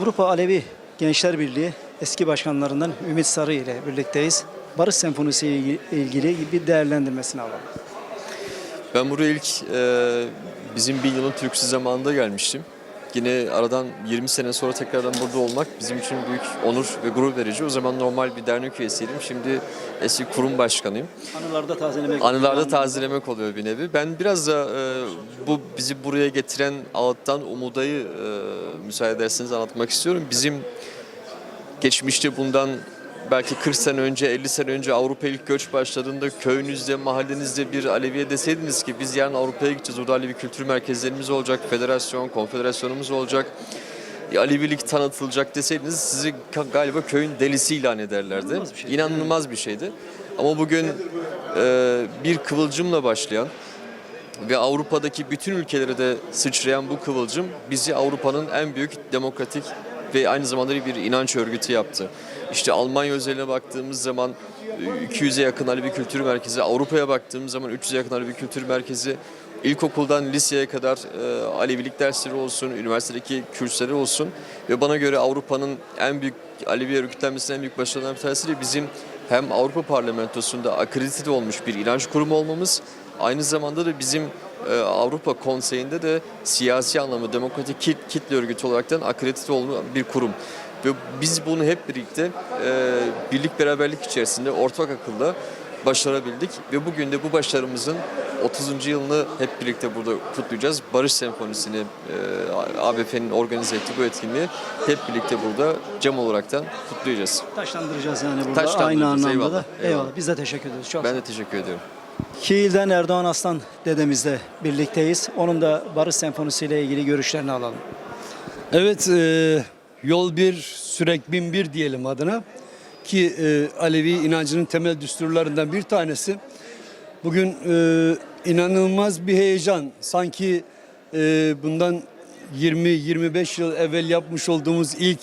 Avrupa Alevi Gençler Birliği eski başkanlarından Ümit Sarı ile birlikteyiz. Barış Senfonisi ile ilgili bir değerlendirmesini alalım. Ben buraya ilk e, bizim bin yılın türküsü zamanında gelmiştim. Yine aradan 20 sene sonra tekrardan burada olmak bizim için büyük onur ve gurur verici. O zaman normal bir dernek üyesiydim. Şimdi eski kurum başkanıyım. Anılarda tazelemek. Anılarda tazelemek oluyor bir nevi. Ben biraz da e, bu bizi buraya getiren ağıttan umudayı e, müsaade ederseniz anlatmak istiyorum. Bizim geçmişte bundan belki 40 sene önce, 50 sene önce Avrupa ilk göç başladığında köyünüzde, mahallenizde bir Aleviye deseydiniz ki biz yarın Avrupa'ya gideceğiz, orada Alevi kültür merkezlerimiz olacak, federasyon, konfederasyonumuz olacak, Alevilik tanıtılacak deseydiniz sizi galiba köyün delisi ilan ederlerdi. İnanılmaz bir şey. İnanılmaz bir şeydi. Ama bugün e, bir kıvılcımla başlayan ve Avrupa'daki bütün ülkelere de sıçrayan bu kıvılcım bizi Avrupa'nın en büyük demokratik ve aynı zamanda bir inanç örgütü yaptı. İşte Almanya özeline baktığımız zaman e, 200'e yakın Alevi Kültür Merkezi, Avrupa'ya baktığımız zaman 300'e yakın Alevi Kültür Merkezi, ilkokuldan liseye kadar e, Alevilik dersleri olsun, üniversitedeki kürsleri olsun ve bana göre Avrupa'nın en büyük Alevi örgütlenmesinin en büyük başarılarından bir tanesi de bizim hem Avrupa Parlamentosu'nda akredite olmuş bir inanç kurumu olmamız, aynı zamanda da bizim e, Avrupa Konseyi'nde de siyasi anlamda demokratik kit- kitle örgütü olaraktan akredite olan bir kurum. Ve biz bunu hep birlikte e, birlik beraberlik içerisinde ortak akılla başarabildik ve bugün de bu başarımızın 30. yılını hep birlikte burada kutlayacağız. Barış Senfonisi'ni e, ABF'nin organize ettiği bu etkinliği hep birlikte burada cam olaraktan kutlayacağız. Taşlandıracağız yani burada Taşlandıracağız, aynı anlamda eyvallah, da. Eyvallah. eyvallah. Biz de teşekkür ederiz. Çok Ben de teşekkür ediyorum. Kiil'den Erdoğan Aslan dedemizle birlikteyiz. Onun da Barış Senfonisi ile ilgili görüşlerini alalım. Evet, e, yol bir, sürek bin bir diyelim adına. Ki e, Alevi inancının temel düsturlarından bir tanesi. Bugün e, inanılmaz bir heyecan. Sanki e, bundan 20-25 yıl evvel yapmış olduğumuz ilk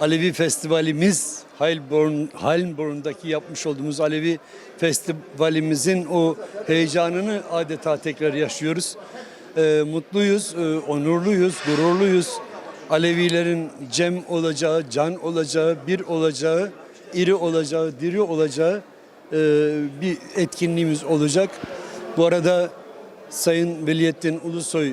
Alevi festivalimiz Heilbronn, Heilbronn'daki yapmış olduğumuz Alevi festivalimizin o heyecanını adeta tekrar yaşıyoruz. E, mutluyuz, e, onurluyuz, gururluyuz. Alevilerin cem olacağı, can olacağı, bir olacağı, iri olacağı, diri olacağı e, bir etkinliğimiz olacak. Bu arada Sayın Veliyettin Ulusoy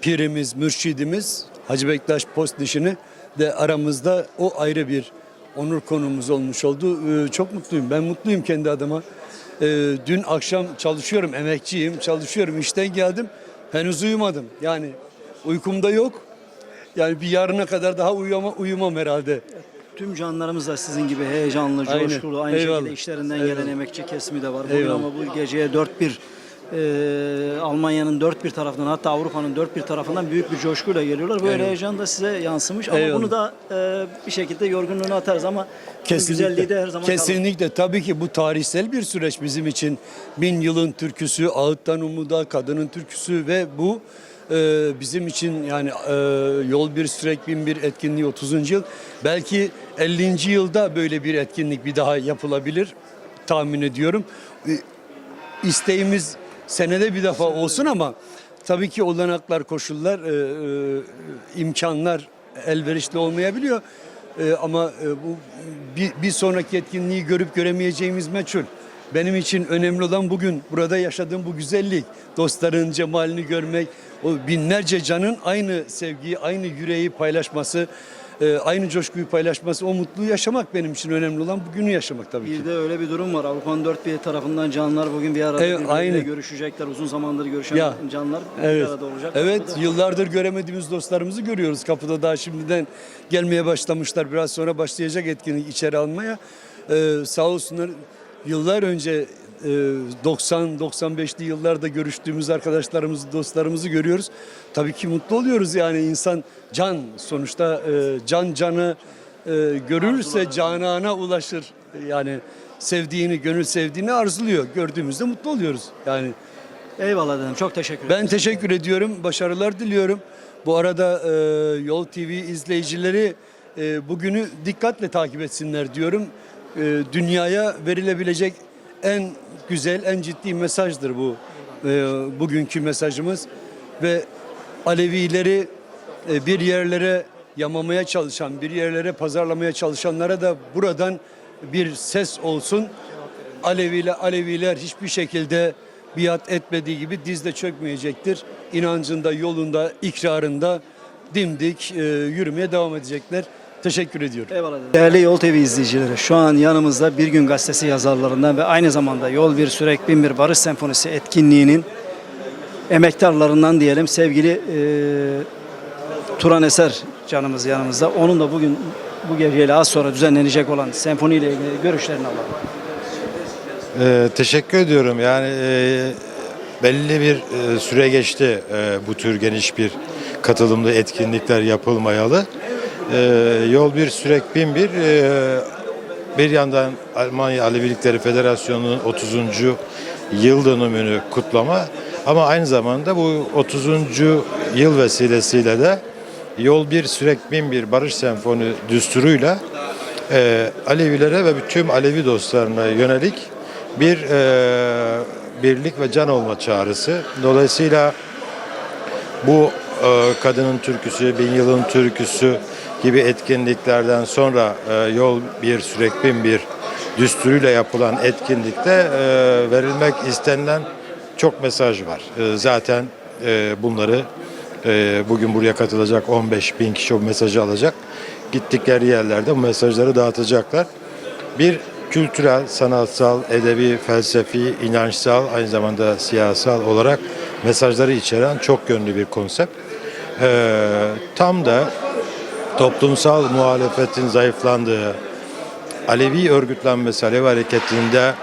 pirimiz, mürşidimiz Hacı Bektaş Postnişini de aramızda o ayrı bir onur konumuz olmuş oldu. Ee, Çok mutluyum. Ben mutluyum kendi adıma. Ee, Dün akşam çalışıyorum, emekçiyim, çalışıyorum. İşten geldim. Henüz uyumadım. Yani uykumda yok. Yani bir yarına kadar daha uyuma, uyumam herhalde. Tüm canlarımız da sizin gibi heyecanlı, coşkulu, aynı Eyvallah. şekilde işlerinden gelen Eyvallah. emekçi kesimi de var. Bugün ama bu geceye dört bir e, Almanya'nın dört bir tarafından hatta Avrupa'nın dört bir tarafından büyük bir coşkuyla geliyorlar. Böyle Eyvallah. heyecan da size yansımış ama Eyvallah. bunu da e, bir şekilde yorgunluğunu atarız ama bunun güzelliği de her zaman kalır. Kesinlikle. Tabii ki bu tarihsel bir süreç bizim için. Bin yılın türküsü, ağıttan umuda, kadının türküsü ve bu e, bizim için yani e, yol bir sürek bin bir etkinliği 30. yıl. Belki 50. yılda böyle bir etkinlik bir daha yapılabilir tahmin ediyorum. E, isteğimiz senede bir defa olsun ama tabii ki olanaklar, koşullar, e, e, imkanlar elverişli olmayabiliyor. E, ama e, bu bir, bir sonraki etkinliği görüp göremeyeceğimiz meçhul. Benim için önemli olan bugün burada yaşadığım bu güzellik, dostların cemalini görmek, o binlerce canın aynı sevgiyi, aynı yüreği paylaşması, e, aynı coşkuyu paylaşması, o mutluluğu yaşamak benim için önemli olan bugünü yaşamak tabii ki. Bir de öyle bir durum var. Avrupa'nın dört bir tarafından canlar bugün bir arada Evet, aynı. görüşecekler. Uzun zamandır görüşen Ya, canlar bir Evet. arada olacak. Evet, Bu da- yıllardır göremediğimiz dostlarımızı görüyoruz. Kapıda daha şimdiden gelmeye başlamışlar. Biraz sonra başlayacak etkinlik içeri almaya. Ee, sağ olsunlar yıllar önce 90-95'li yıllarda görüştüğümüz arkadaşlarımızı, dostlarımızı görüyoruz. Tabii ki mutlu oluyoruz yani insan can sonuçta e, can canı e, görürse canana ulaşır. Yani sevdiğini, gönül sevdiğini arzuluyor. Gördüğümüzde mutlu oluyoruz. Yani Eyvallah dedim. Çok teşekkür ederim. ben teşekkür ediyorum. Başarılar diliyorum. Bu arada e, Yol TV izleyicileri e, bugünü dikkatle takip etsinler diyorum. E, dünyaya verilebilecek en güzel, en ciddi mesajdır bu. E, bugünkü mesajımız ve Alevileri e, bir yerlere yamamaya çalışan, bir yerlere pazarlamaya çalışanlara da buradan bir ses olsun. Aleviler, Aleviler hiçbir şekilde biat etmediği gibi dizde çökmeyecektir. İnancında, yolunda, ikrarında dimdik e, yürümeye devam edecekler. Teşekkür ediyorum. Eyvallah. Değerli Yol TV izleyicileri, şu an yanımızda Bir Gün Gazetesi yazarlarından ve aynı zamanda Yol Bir Sürek Bin Bir Barış Senfonisi etkinliğinin emektarlarından diyelim sevgili e, Turan Eser canımız yanımızda. Onun da bugün bu geceyle az sonra düzenlenecek olan senfoniyle ilgili görüşlerini alalım. Ee, teşekkür ediyorum. Yani e, belli bir e, süre geçti e, bu tür geniş bir katılımlı etkinlikler yapılmayalı. E, Yol bir sürek bin bir e, bir yandan Almanya Alevilikleri Federasyonu'nun 30. yıl dönümünü kutlama ama aynı zamanda bu 30. yıl vesilesiyle de Yol bir sürek bin bir Barış Senfoni düsturuyla e, Alevilere ve tüm Alevi dostlarına yönelik bir e, birlik ve can olma çağrısı. Dolayısıyla bu e, kadının türküsü, bin yılın türküsü gibi etkinliklerden sonra e, yol bir sürek bin bir düsturuyla yapılan etkinlikte e, verilmek istenilen çok mesaj var. E, zaten e, bunları e, bugün buraya katılacak 15 bin kişi o mesajı alacak. Gittikleri yerlerde bu mesajları dağıtacaklar. Bir kültürel, sanatsal, edebi, felsefi, inançsal, aynı zamanda siyasal olarak mesajları içeren çok yönlü bir konsept. Ee, tam da toplumsal muhalefetin zayıflandığı, Alevi örgütlenmesi, Alevi hareketinde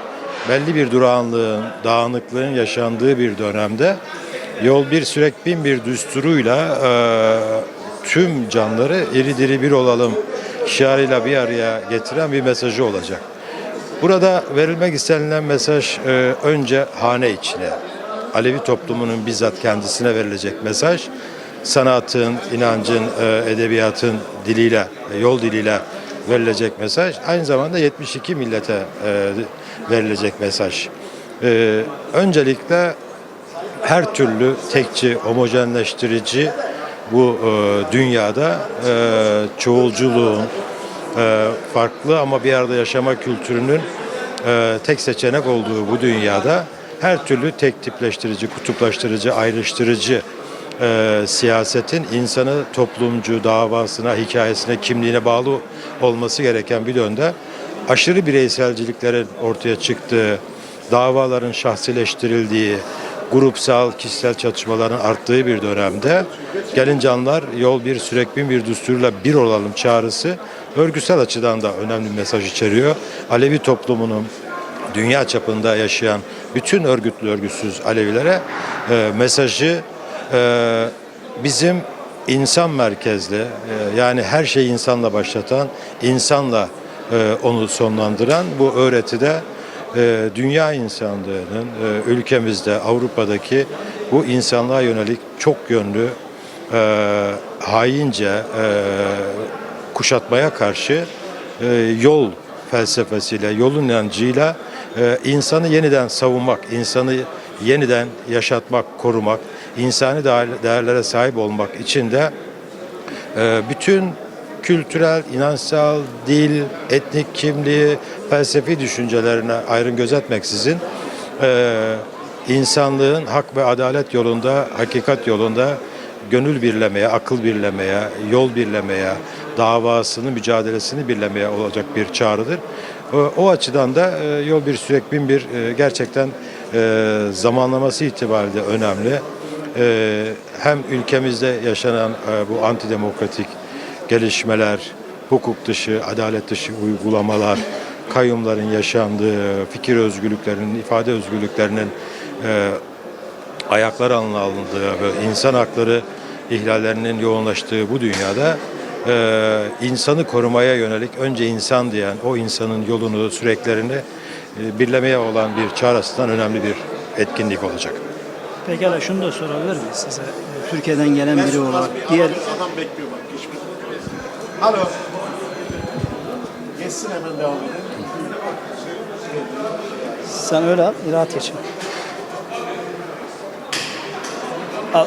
belli bir durağanlığın, dağınıklığın yaşandığı bir dönemde yol bir sürek bin bir düsturuyla e, tüm canları iri diri bir olalım şiarıyla bir araya getiren bir mesajı olacak. Burada verilmek istenilen mesaj e, önce hane içine, Alevi toplumunun bizzat kendisine verilecek mesaj, sanatın, inancın, e, edebiyatın diliyle, e, yol diliyle verilecek mesaj, aynı zamanda 72 millete e, verilecek mesaj. Öncelikle her türlü tekçi, homojenleştirici bu dünyada çoğulculuğun, farklı ama bir arada yaşama kültürünün tek seçenek olduğu bu dünyada her türlü tek tipleştirici, kutuplaştırıcı, ayrıştırıcı e, siyasetin insanı toplumcu davasına, hikayesine, kimliğine bağlı olması gereken bir dönemde aşırı bireyselciliklerin ortaya çıktığı, davaların şahsileştirildiği, grupsal, kişisel çatışmaların arttığı bir dönemde gelin canlar yol bir sürekli bir düsturla bir olalım çağrısı örgüsel açıdan da önemli bir mesaj içeriyor. Alevi toplumunun dünya çapında yaşayan bütün örgütlü örgütsüz Alevilere e, mesajı e, bizim insan merkezli e, yani her şeyi insanla başlatan, insanla e, onu sonlandıran bu öğretide e, dünya insanlığının e, ülkemizde, Avrupa'daki bu insanlığa yönelik çok yönlü e, haince e, kuşatmaya karşı e, yol felsefesiyle, yolun inancıyla e, insanı yeniden savunmak, insanı yeniden yaşatmak, korumak, insani değer- değerlere sahip olmak için de e, bütün kültürel, inançsal, dil, etnik kimliği, felsefi düşüncelerine ayrım gözetmeksizin e, insanlığın hak ve adalet yolunda, hakikat yolunda gönül birlemeye, akıl birlemeye, yol birlemeye, davasını, mücadelesini birlemeye olacak bir çağrıdır. O, açıdan da e, yol bir sürek bin bir gerçekten zamanlaması itibariyle önemli. E, hem ülkemizde yaşanan e, bu antidemokratik gelişmeler, hukuk dışı, adalet dışı uygulamalar, kayyumların yaşandığı, fikir özgürlüklerinin, ifade özgürlüklerinin e, ayaklar alındığı ve insan hakları ihlallerinin yoğunlaştığı bu dünyada e, insanı korumaya yönelik önce insan diyen o insanın yolunu, süreklerini e, birlemeye olan bir çağrısından önemli bir etkinlik olacak. Pekala şunu da sorabilir miyiz size? Türkiye'den gelen biri olarak diğer Adam bekliyor bak. Hiçbir... Alo. Geçsin hemen devam edelim. sen öyle al, rahat geçin. Al.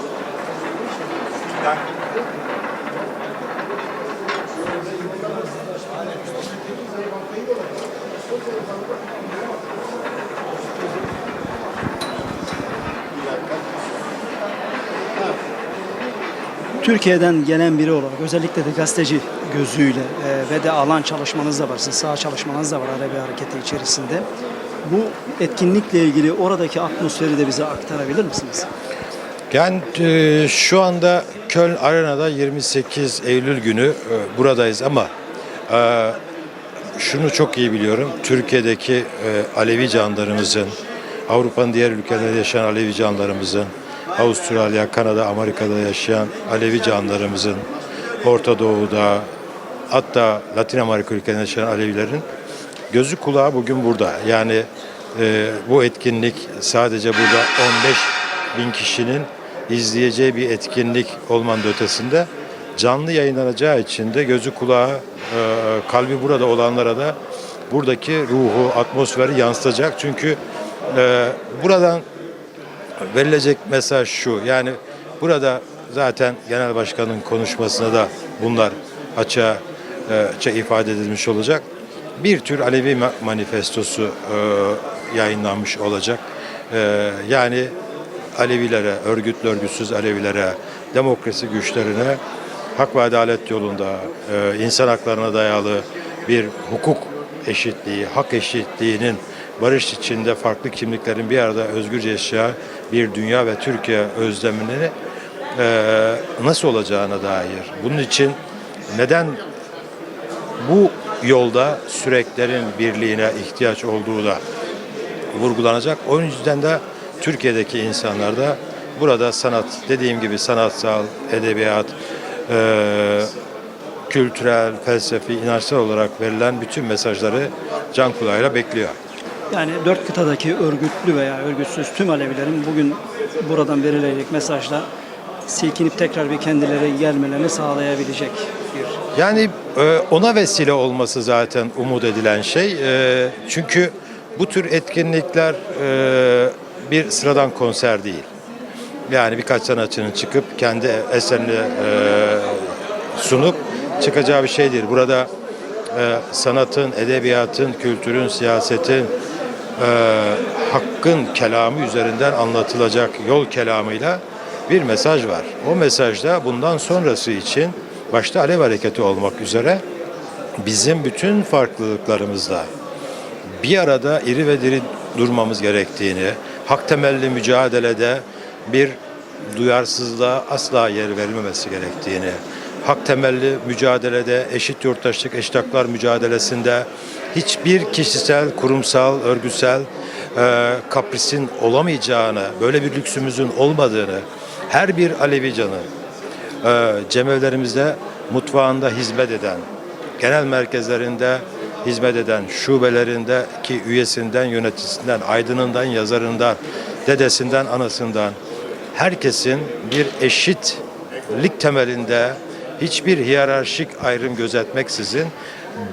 Türkiye'den gelen biri olarak özellikle de gazeteci gözüyle e, ve de alan çalışmanız da var, sizin sağ çalışmanız da var Alevi Hareketi içerisinde. Bu etkinlikle ilgili oradaki atmosferi de bize aktarabilir misiniz? Yani e, şu anda Köln Arena'da 28 Eylül günü e, buradayız ama e, şunu çok iyi biliyorum. Türkiye'deki e, Alevi canlarımızın, Avrupa'nın diğer ülkelerinde yaşayan Alevi canlarımızın, Avustralya, Kanada, Amerika'da yaşayan Alevi canlarımızın, Orta Doğu'da, hatta Latin Amerika ülkelerinde yaşayan Alevilerin gözü kulağı bugün burada. Yani e, bu etkinlik sadece burada 15 bin kişinin izleyeceği bir etkinlik olmanın ötesinde canlı yayınlanacağı için de gözü kulağı, e, kalbi burada olanlara da buradaki ruhu, atmosferi yansıtacak. Çünkü e, buradan verilecek mesaj şu. Yani burada zaten genel başkanın konuşmasında da bunlar açığa e, ifade edilmiş olacak. Bir tür Alevi ma- manifestosu e, yayınlanmış olacak. E, yani Alevilere, örgütlü örgütsüz Alevilere, demokrasi güçlerine hak ve adalet yolunda e, insan haklarına dayalı bir hukuk eşitliği, hak eşitliğinin barış içinde farklı kimliklerin bir arada özgürce yaşayacağı bir dünya ve Türkiye özlemini e, nasıl olacağına dair. Bunun için neden bu yolda süreklerin birliğine ihtiyaç olduğu da vurgulanacak. O yüzden de Türkiye'deki insanlar da burada sanat, dediğim gibi sanatsal, edebiyat, e, kültürel, felsefi, inançsal olarak verilen bütün mesajları can kulağıyla bekliyor. Yani dört kıtadaki örgütlü veya örgütsüz tüm Alevilerin bugün buradan verilecek mesajla silkinip tekrar bir kendileri gelmelerini sağlayabilecek bir Yani e, ona vesile olması zaten umut edilen şey. E, çünkü bu tür etkinlikler e, bir sıradan konser değil. Yani birkaç sanatçının çıkıp kendi eserini sunup çıkacağı bir şey değil. Burada sanatın, edebiyatın, kültürün, siyasetin, hakkın kelamı üzerinden anlatılacak yol kelamıyla bir mesaj var. O mesajda bundan sonrası için başta Alev Hareketi olmak üzere bizim bütün farklılıklarımızla bir arada iri ve diri durmamız gerektiğini, hak temelli mücadelede bir duyarsızlığa asla yer verilmemesi gerektiğini, hak temelli mücadelede, eşit yurttaşlık, eşit haklar mücadelesinde hiçbir kişisel, kurumsal, örgüsel e, kaprisin olamayacağını, böyle bir lüksümüzün olmadığını, her bir Alevi canı e, cemevlerimizde mutfağında hizmet eden, genel merkezlerinde hizmet eden, şubelerindeki üyesinden, yöneticisinden, aydınından, yazarından, dedesinden, anasından herkesin bir eşitlik temelinde hiçbir hiyerarşik ayrım gözetmeksizin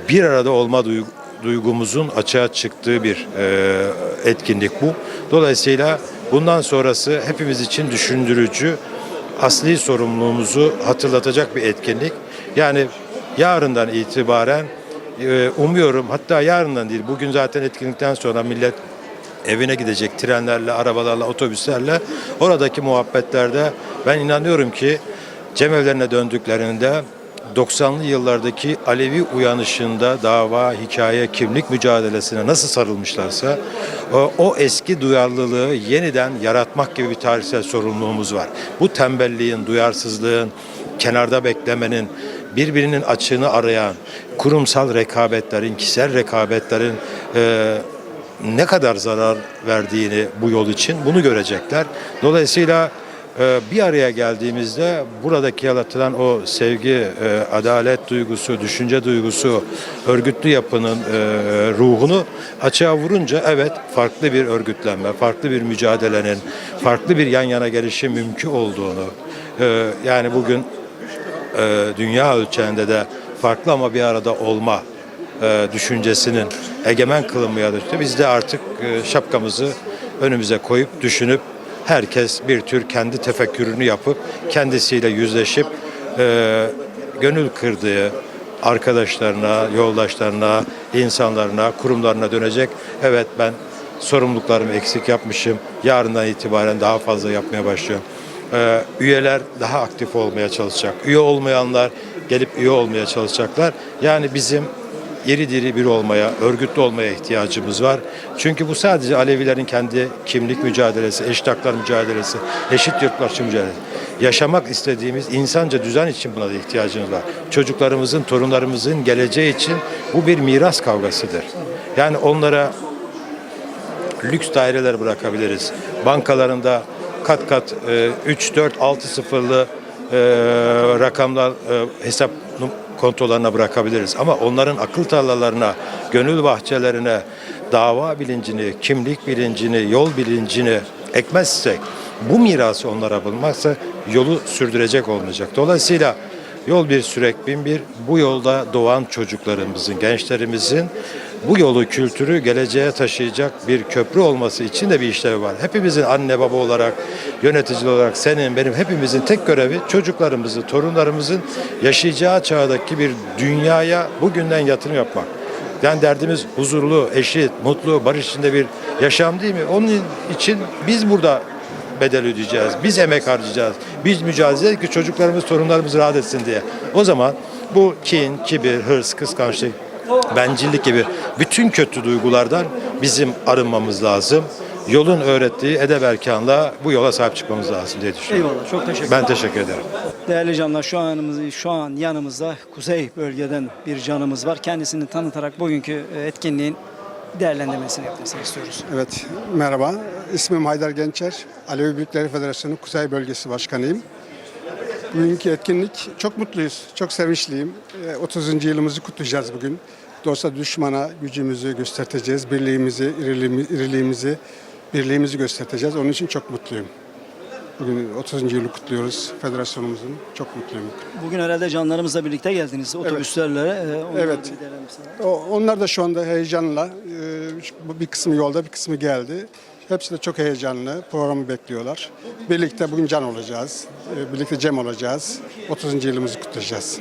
bir arada olma duygu- duygumuzun açığa çıktığı bir e, etkinlik bu. Dolayısıyla bundan sonrası hepimiz için düşündürücü, asli sorumluluğumuzu hatırlatacak bir etkinlik. Yani yarından itibaren e, umuyorum hatta yarından değil bugün zaten etkinlikten sonra millet evine gidecek trenlerle, arabalarla, otobüslerle oradaki muhabbetlerde ben inanıyorum ki cemevlerine döndüklerinde 90'lı yıllardaki Alevi uyanışında dava, hikaye, kimlik mücadelesine nasıl sarılmışlarsa o, eski duyarlılığı yeniden yaratmak gibi bir tarihsel sorumluluğumuz var. Bu tembelliğin, duyarsızlığın, kenarda beklemenin, birbirinin açığını arayan, kurumsal rekabetlerin, kişisel rekabetlerin e, ne kadar zarar verdiğini bu yol için bunu görecekler. Dolayısıyla e, bir araya geldiğimizde buradaki yaratılan o sevgi, e, adalet duygusu, düşünce duygusu, örgütlü yapının e, ruhunu açığa vurunca evet farklı bir örgütlenme, farklı bir mücadelenin, farklı bir yan yana gelişi mümkün olduğunu, e, yani bugün dünya ölçeğinde de farklı ama bir arada olma düşüncesinin egemen kılınmaya dönüştü. Biz de artık şapkamızı önümüze koyup düşünüp herkes bir tür kendi tefekkürünü yapıp kendisiyle yüzleşip e, gönül kırdığı arkadaşlarına, yoldaşlarına, insanlarına, kurumlarına dönecek. Evet ben sorumluluklarımı eksik yapmışım. Yarından itibaren daha fazla yapmaya başlıyorum. e, üyeler daha aktif olmaya çalışacak. Üye olmayanlar gelip üye olmaya çalışacaklar. Yani bizim yeri diri bir olmaya, örgütlü olmaya ihtiyacımız var. Çünkü bu sadece Alevilerin kendi kimlik mücadelesi, eşit haklar mücadelesi, eşit yurtlaşma mücadelesi. Yaşamak istediğimiz insanca düzen için buna da ihtiyacımız var. Çocuklarımızın, torunlarımızın geleceği için bu bir miras kavgasıdır. Yani onlara lüks daireler bırakabiliriz. Bankalarında kat kat e, 3, 4, 6 sıfırlı e, rakamlar e, hesap kontolarına bırakabiliriz. Ama onların akıl tarlalarına, gönül bahçelerine dava bilincini, kimlik bilincini, yol bilincini ekmezsek, bu mirası onlara bulmazsa yolu sürdürecek olmayacak. Dolayısıyla Yol bir sürek bin bir bu yolda doğan çocuklarımızın, gençlerimizin bu yolu kültürü geleceğe taşıyacak bir köprü olması için de bir işlevi var. Hepimizin anne baba olarak, yönetici olarak senin benim hepimizin tek görevi çocuklarımızı, torunlarımızın yaşayacağı çağdaki bir dünyaya bugünden yatırım yapmak. Yani derdimiz huzurlu, eşit, mutlu, barış içinde bir yaşam değil mi? Onun için biz burada bedel ödeyeceğiz. Biz emek harcayacağız. Biz mücadele ki çocuklarımız, torunlarımız rahat etsin diye. O zaman bu kin, kibir, hırs, kıskançlık, bencillik gibi bütün kötü duygulardan bizim arınmamız lazım. Yolun öğrettiği edeb erkanla bu yola sahip çıkmamız lazım diye düşünüyorum. Eyvallah. Çok teşekkür Ben teşekkür ederim. Değerli canlar şu an, şu an yanımızda kuzey bölgeden bir canımız var. Kendisini tanıtarak bugünkü e, etkinliğin değerlendirmesini yapmasını istiyoruz. Evet, merhaba. İsmim Haydar Gençer. Alevi Büyükleri Federasyonu Kuzey Bölgesi Başkanıyım. Bugünkü etkinlik çok mutluyuz, çok sevinçliyim. Ee, 30. yılımızı kutlayacağız bugün. Dosta düşmana gücümüzü göstereceğiz, birliğimizi, iriliğimi- iriliğimizi, birliğimizi göstereceğiz. Onun için çok mutluyum. Bugün 30. yılı kutluyoruz federasyonumuzun. Çok mutluyum. Bugün herhalde canlarımızla birlikte geldiniz otobüslerle. e, onların Evet. değerlendirmesi var. O, onlar da şu anda heyecanla, e, bir kısmı yolda, bir kısmı geldi. Hepsi de çok heyecanlı, programı bekliyorlar. Birlikte bugün can olacağız, e, birlikte cem olacağız. 30. yılımızı kutlayacağız.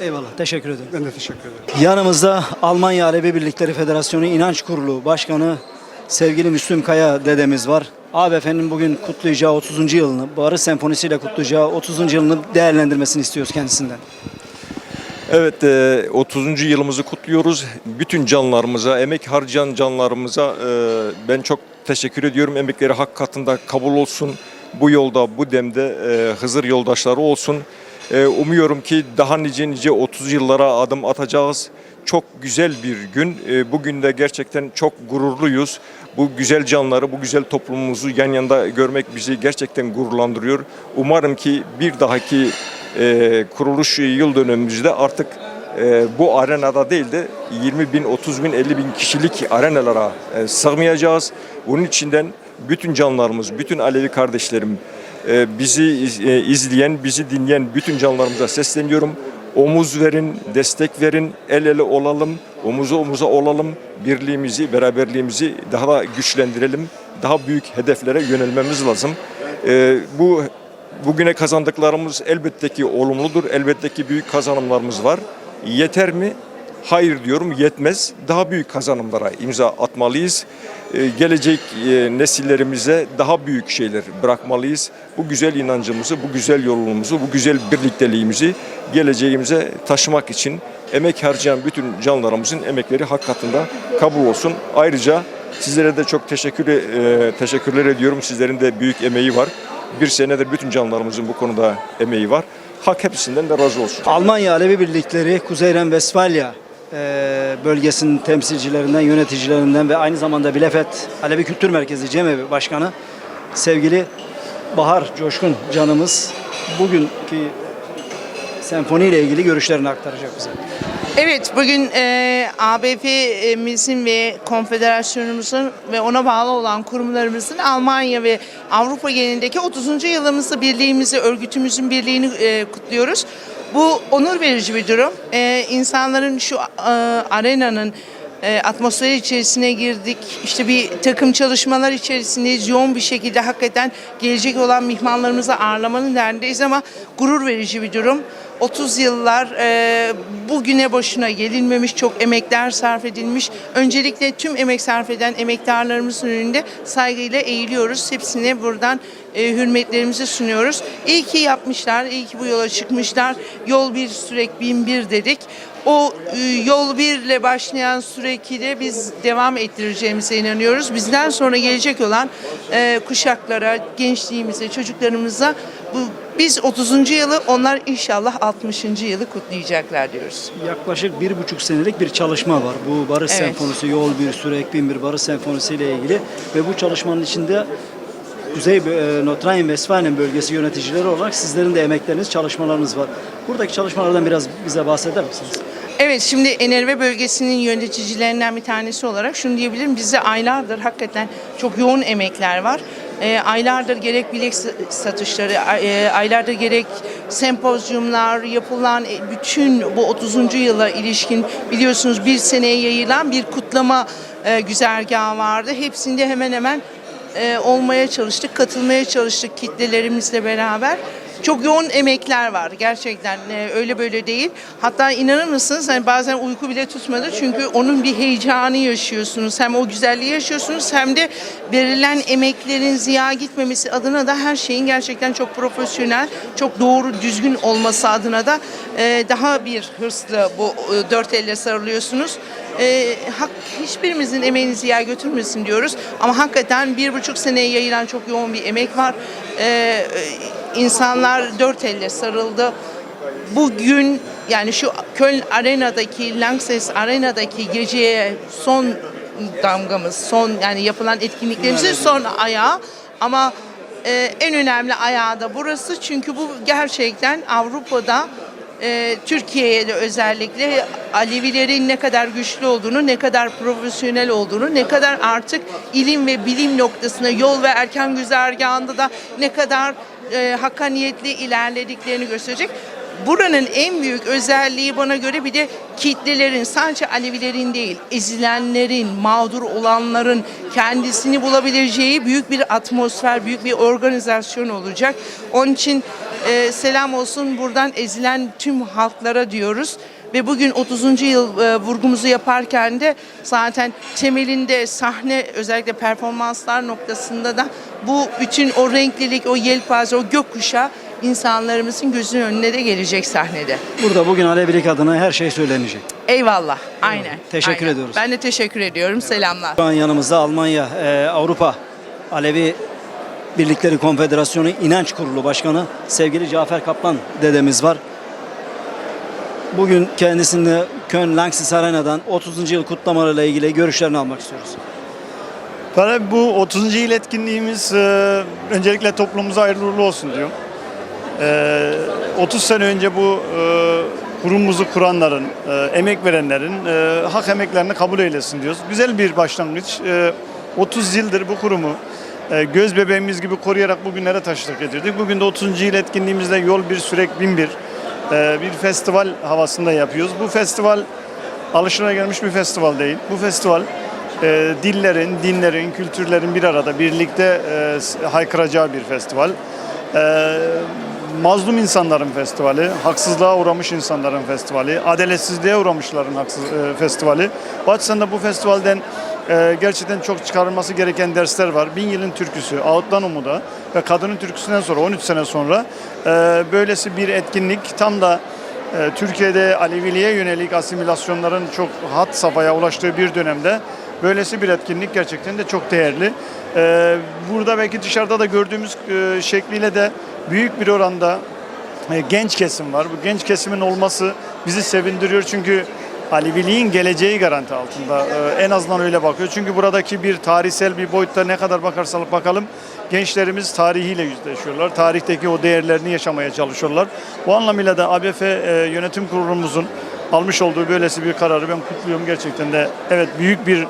Eyvallah. Teşekkür ederim. Ben de teşekkür ederim. Yanımızda Almanya Alevi Birlikleri Federasyonu İnanç Kurulu Başkanı sevgili Müslüm Kaya dedemiz var. Abi efendim bugün kutlayacağı 30. yılını, Barış Senfonisi ile kutlayacağı 30. yılını değerlendirmesini istiyoruz kendisinden. Evet, e, 30. yılımızı kutluyoruz. Bütün canlarımıza, emek harcayan canlarımıza e, ben çok teşekkür ediyorum. Emekleri hak katında kabul olsun. Bu yolda, bu demde e, Hızır yoldaşları olsun. E, Umuyorum ki daha nice nice 30 yıllara adım atacağız. Çok güzel bir gün. E, Bugün de gerçekten çok gururluyuz. Bu güzel canları, bu güzel toplumumuzu yan yana görmek bizi gerçekten gururlandırıyor. Umarım ki bir dahaki e, kuruluş yıl dönümümüzde artık e, bu arenada değil de 20 bin, 30 bin, 50 bin kişilik arenalara e, sığmayacağız. Bunun içinden bütün canlarımız, bütün Alevi kardeşlerim, e, bizi iz- e, izleyen, bizi dinleyen bütün canlarımıza sesleniyorum. Omuz verin, destek verin, el ele olalım, omuza omuza olalım, birliğimizi, beraberliğimizi daha da güçlendirelim, daha büyük hedeflere yönelmemiz lazım. E, bu Bugüne kazandıklarımız elbette ki olumludur. Elbette ki büyük kazanımlarımız var. Yeter mi? Hayır diyorum yetmez. Daha büyük kazanımlara imza atmalıyız. Ee, gelecek e, nesillerimize daha büyük şeyler bırakmalıyız. Bu güzel inancımızı, bu güzel yolumuzu, bu güzel birlikteliğimizi geleceğimize taşımak için emek harcayan bütün canlarımızın emekleri hak katında kabul olsun. Ayrıca sizlere de çok teşekkür e, teşekkürler ediyorum. Sizlerin de büyük emeği var. Bir senedir bütün canlarımızın bu konuda emeği var. Hak hepsinden de razı olsun. Almanya Alevi Birlikleri Kuzey Ren-Vesfalya e, bölgesinin temsilcilerinden, yöneticilerinden ve aynı zamanda Bilefet Alevi Kültür Merkezi Cemevi Başkanı sevgili Bahar Coşkun canımız bugünkü senfoni ile ilgili görüşlerini aktaracak bize. Evet, bugün e, ABP'mizin ve konfederasyonumuzun ve ona bağlı olan kurumlarımızın Almanya ve Avrupa genelindeki 30. yılımızı, birliğimizi, örgütümüzün birliğini e, kutluyoruz. Bu onur verici bir durum. E, insanların şu e, arenanın e, atmosfer içerisine girdik. İşte bir takım çalışmalar içerisindeyiz. Yoğun bir şekilde hakikaten gelecek olan mihmanlarımızı ağırlamanın derdindeyiz ama gurur verici bir durum. 30 yıllar e, bugüne boşuna gelinmemiş, çok emekler sarf edilmiş. Öncelikle tüm emek sarf eden emektarlarımızın önünde saygıyla eğiliyoruz. Hepsine buradan e, hürmetlerimizi sunuyoruz. İyi ki yapmışlar, iyi ki bu yola çıkmışlar. Yol bir sürek bin bir dedik. O e, yol birle başlayan süreki de biz devam ettireceğimize inanıyoruz. Bizden sonra gelecek olan e, kuşaklara, gençliğimize, çocuklarımıza bu biz 30. yılı onlar inşallah 60. yılı kutlayacaklar diyoruz. Yaklaşık bir buçuk senelik bir çalışma var. Bu Barış Evet. Senfonisi, Yol Bir Sürek Bin Bir Barış Senfonisi ile ilgili ve bu çalışmanın içinde Kuzey e, Nordrhein-Westfalen bölgesi yöneticileri olarak sizlerin de emekleriniz, çalışmalarınız var. Buradaki çalışmalardan biraz bize bahseder misiniz? Evet şimdi Enerve bölgesinin yöneticilerinden bir tanesi olarak şunu diyebilirim. Bizde aylardır hakikaten çok yoğun emekler var. E, aylardır gerek bilek satışları, e, aylardır gerek sempozyumlar yapılan e, bütün bu 30. yıla ilişkin biliyorsunuz bir seneye yayılan bir kutlama e, güzergahı vardı. Hepsinde hemen hemen e, olmaya çalıştık, katılmaya çalıştık kitlelerimizle beraber. Çok yoğun emekler var gerçekten e, öyle böyle değil. Hatta inanır mısınız hani bazen uyku bile tutmadı çünkü onun bir heyecanı yaşıyorsunuz. Hem o güzelliği yaşıyorsunuz hem de verilen emeklerin ziya gitmemesi adına da her şeyin gerçekten çok profesyonel, çok doğru, düzgün olması adına da e, daha bir hırsla bu e, dört elle sarılıyorsunuz. E, hak, hiçbirimizin emeğini ziya götürmesin diyoruz. Ama hakikaten bir buçuk seneye yayılan çok yoğun bir emek var. E, insanlar dört elle sarıldı. Bugün yani şu Köln Arena'daki, Lanxess Arena'daki geceye son damgamız, son yani yapılan etkinliklerimizin son ayağı ama e, en önemli ayağı da burası çünkü bu gerçekten Avrupa'da e, Türkiye'ye de özellikle Alevilerin ne kadar güçlü olduğunu, ne kadar profesyonel olduğunu, ne kadar artık ilim ve bilim noktasına yol ve erken güzergahında da ne kadar e, hakkaniyetli ilerlediklerini gösterecek. Buranın en büyük özelliği bana göre bir de kitlelerin sadece Alevilerin değil ezilenlerin, mağdur olanların kendisini bulabileceği büyük bir atmosfer, büyük bir organizasyon olacak. Onun için e, selam olsun buradan ezilen tüm halklara diyoruz. Ve bugün 30. yıl e, vurgumuzu yaparken de zaten temelinde sahne özellikle performanslar noktasında da bu bütün o renklilik, o yelpaze, o gökkuşağı insanlarımızın gözünün önüne de gelecek sahnede. Burada bugün Alevilik adına her şey söylenecek. Eyvallah. Aynen. Teşekkür aynen. ediyoruz. Ben de teşekkür ediyorum. Selamlar. Şu an yanımızda Almanya, e, Avrupa Alevi Birlikleri Konfederasyonu İnanç Kurulu Başkanı sevgili Cafer Kaplan dedemiz var. Bugün kendisini Köln Lanxess Arena'dan 30. yıl kutlamalarıyla ilgili görüşlerini almak istiyoruz. Tabii bu 30. yıl etkinliğimiz e, öncelikle toplumumuza hayırlı olsun diyorum. E, 30 sene önce bu e, kurumumuzu kuranların, e, emek verenlerin e, hak emeklerini kabul eylesin diyoruz. Güzel bir başlangıç. E, 30 yıldır bu kurumu e, göz bebeğimiz gibi koruyarak bugünlere taşıdık getirdik. Bugün de 30. yıl etkinliğimizde Yol Bir Sürek Bin Bir e, bir festival havasında yapıyoruz. Bu festival alışılagelmiş bir festival değil. Bu festival e, dillerin, dinlerin, kültürlerin bir arada birlikte e, haykıracağı bir festival. Mazlum insanların festivali, haksızlığa uğramış insanların festivali, adaletsizliğe uğramışların haksız, e, festivali. Bu açıdan da bu festivalden e, gerçekten çok çıkarılması gereken dersler var. Bin yılın türküsü, Ağıttan Umuda ve Kadının Türküsü'nden sonra 13 sene sonra e, böylesi bir etkinlik tam da ee, Türkiye'de Aleviliğe yönelik asimilasyonların çok hat safhaya ulaştığı bir dönemde böylesi bir etkinlik gerçekten de çok değerli. Ee, Burada belki dışarıda da gördüğümüz e, şekliyle de büyük bir oranda e, genç kesim var. Bu genç kesimin olması bizi sevindiriyor çünkü Aleviliğin geleceği garanti altında. Ee, En azından öyle bakıyor. Çünkü buradaki bir tarihsel bir boyutta ne kadar bakarsak bakalım gençlerimiz tarihiyle yüzleşiyorlar. Tarihteki o değerlerini yaşamaya çalışıyorlar. Bu anlamıyla da ABF e, yönetim kurulumuzun almış olduğu böylesi bir kararı ben kutluyorum gerçekten de. Evet büyük bir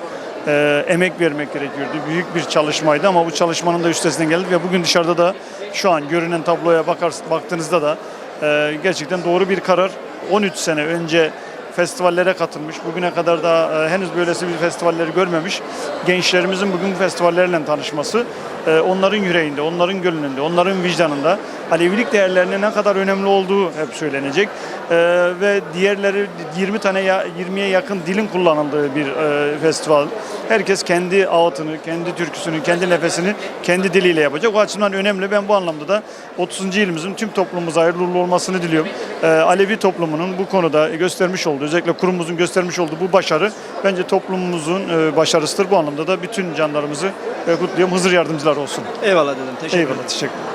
e, emek vermek gerekiyordu. Büyük bir çalışmaydı ama bu çalışmanın da üstesinden geldik ve bugün dışarıda da şu an görünen tabloya bakar, baktığınızda da e, gerçekten doğru bir karar. 13 sene önce festivallere katılmış. Bugüne kadar da e, henüz böylesi bir festivalleri görmemiş. Gençlerimizin bugün bu festivallerle tanışması onların yüreğinde, onların gönlünde, onların vicdanında Alevilik değerlerinin ne kadar önemli olduğu hep söylenecek. E, ve diğerleri 20 tane ya- 20'ye yakın dilin kullanıldığı bir e, festival. Herkes kendi ağıtını, kendi türküsünü, kendi nefesini kendi diliyle yapacak. O açıdan önemli. Ben bu anlamda da 30. yılımızın tüm toplumumuza hayırlı olmasını diliyorum. E, Alevi toplumunun bu konuda göstermiş olduğu, özellikle kurumumuzun göstermiş olduğu bu başarı bence toplumumuzun e, başarısıdır. Bu anlamda da bütün canlarımızı e, kutluyorum. Hızır yardımcılar olsun. Eyvallah dedim. Teşekkür ederim. Eyvallah. Teşekkür ederim.